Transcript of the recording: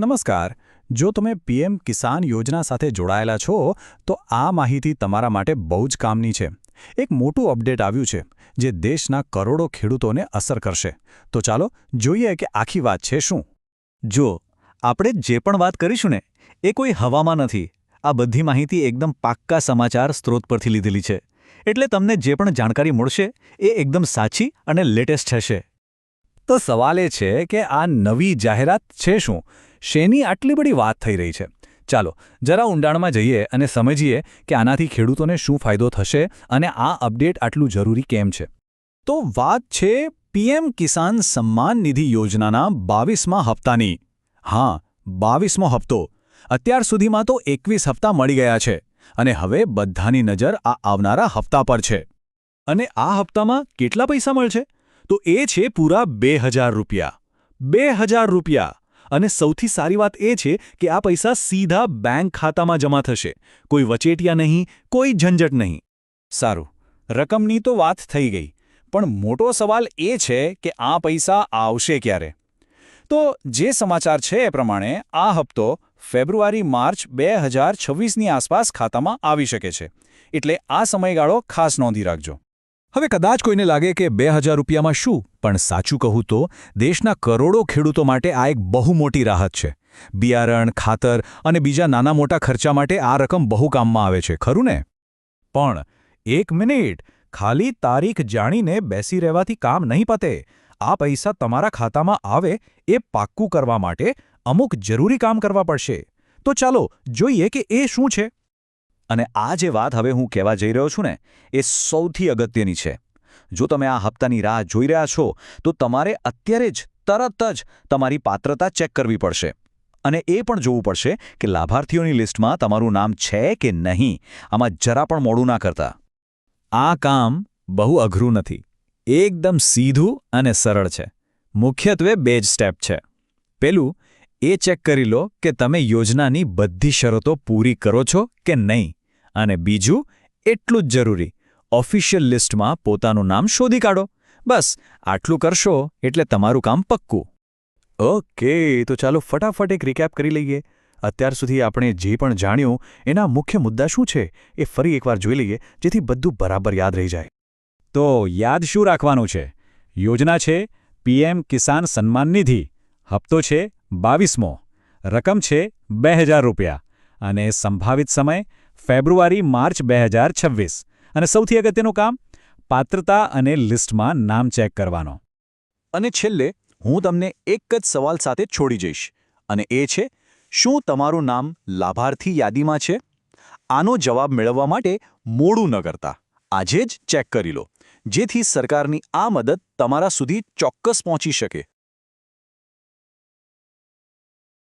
નમસ્કાર. જો તમે પીએમ કિસાન યોજના સાથે જોડાયેલા છો, તો આ માહિતી તમારા માટે બહુ જ કામની છે. એક મોટું અપડેટ આવ્યું છે, જે દેશના કરોડો ખેડૂતોને અસર કરશે. તો ચાલો જોઈએ કે આખી વાત છે શું. જો, આપણે જે પણ વાત કરીશું ને, એ કોઈ હવામાં નથી. આ બધી માહિતી એકદમ પાક્કા સમાચાર સ્ત્રોત પરથી લીધેલી છે. એટલે તમને જે પણ જાણકારી મળશે, એ એકદમ સાચી અને લેટેસ્ટ હશે. તો સવાલ એ છે કે આ નવી જાહેરાત છે શું? શેની આટલી બધી વાત થઈ રહી છે? ચાલો, જરા ઊંડાણમાં જઈએ અને સમજીએ કે આનાથી ખેડૂતોને શું ફાયદો થશે અને આ અપડેટ આટલું જરૂરી કેમ છે. તો વાત છે પીએમ કિસાન સન્માન નિધિ યોજનાના બાવીસમા હપ્તાની. હા, બાવીસમો હપ્તો. અત્યાર સુધીમાં તો એકવીસ હપ્તા મળી ગયા છે અને હવે બધાની નજર આ આવનારા હપ્તા પર છે. અને આ હપ્તામાં કેટલા પૈસા મળશે? તો એ છે પૂરા બે હજાર રૂપિયા. બે હજાર રૂપિયા. અને સૌથી સારી વાત એ છે કે આ પૈસા સીધા બેંક ખાતામાં જમા થશે. કોઈ વચેટિયા નહીં, કોઈ ઝંઝટ નહીં. સારું, રકમની તો વાત થઈ ગઈ. પણ મોટો સવાલ એ છે કે આ પૈસા આવશે ક્યારે? તો જે સમાચાર છે એ પ્રમાણે આ હપ્તો ફેબ્રુઆરી, માર્ચ બે હજાર છવ્વીસની આસપાસ ખાતામાં આવી શકે છે. એટલે આ સમયગાળો ખાસ નોંધી રાખજો. હવે કદાચ કોઈને લાગે કે બે હજાર રૂપિયામાં શું, પણ સાચું કહું તો, દેશના કરોડો ખેડૂતો માટે આ એક બહુ મોટી રાહત છે. બિયારણ, ખાતર અને બીજા નાના મોટા ખર્ચા માટે આ રકમ બહુ કામમાં આવે છે, ખરું ને? પણ એક મિનિટ, ખાલી તારીખ જાણીને બેસી રહેવાથી કામ નહીં પતે. આ પૈસા તમારા ખાતામાં આવે એ પાક્કું કરવા માટે અમુક જરૂરી કામ કરવા પડશે. તો ચાલો, જોઈએ કે એ શું છે. અને આ જે વાત હવે હું કહેવા જઈ રહ્યો છું ને, એ સૌથી અગત્યની છે. જો તમે આ હપ્તાની રાહ જોઈ રહ્યા છો, તો તમારે અત્યારે જ તરત જ તમારી પાત્રતા ચેક કરવી પડશે. અને એ પણ જોવું પડશે કે લાભાર્થીઓની લિસ્ટમાં તમારું નામ છે કે નહીં. આમાં જરા પણ મોડું ના કરતા. આ કામ બહુ અઘરું નથી. એકદમ સીધું અને સરળ છે. મુખ્યત્વે બે જ સ્ટેપ છે. પેલું, એ ચેક કરી લો કે તમે યોજનાની બધી શરતો પૂરી કરો છો કે નહીં. અને બીજું, એટલું જ જરૂરી. ઓફિશિયલ લિસ્ટમાં પોતાનું નામ શોધી કાઢો. બસ, આટલું કરશો એટલે તમારું કામ પક્કું. ઓકે, તો ચાલો ફટાફટ એક રિકેપ કરી લઈએ. અત્યાર સુધી આપણે જે પણ જાણ્યું, એના મુખ્ય મુદ્દા શું છે, એ ફરી એકવાર જોઈ લઈએ, જેથી બધું બરાબર યાદ રહી જાય. તો યાદ શું રાખવાનું છે? યોજના છે, પીએમ કિસાન સન્માન નિધિ. હપ્તો છે, બાવીસમો. રકમ છે, બે રૂપિયા. અને સંભાવિત સમય ફેબ્રુઆરી, માર્ચ બે હજાર છવ્વીસ. અને સૌથી અગત્યનું કામ? પાત્રતા અને લિસ્ટમાં નામ ચેક કરવાનો. અને છેલ્લે, હું તમને એક જ સવાલ સાથે છોડી જઈશ. અને એ છે, શું તમારું નામ લાભાર્થી યાદીમાં છે? આનો જવાબ મેળવવા માટે મોડું ન કરતા. આજે જ ચેક કરી લો. જેથી સરકારની આ મદદ તમારા સુધી ચોક્કસ પહોંચી શકે.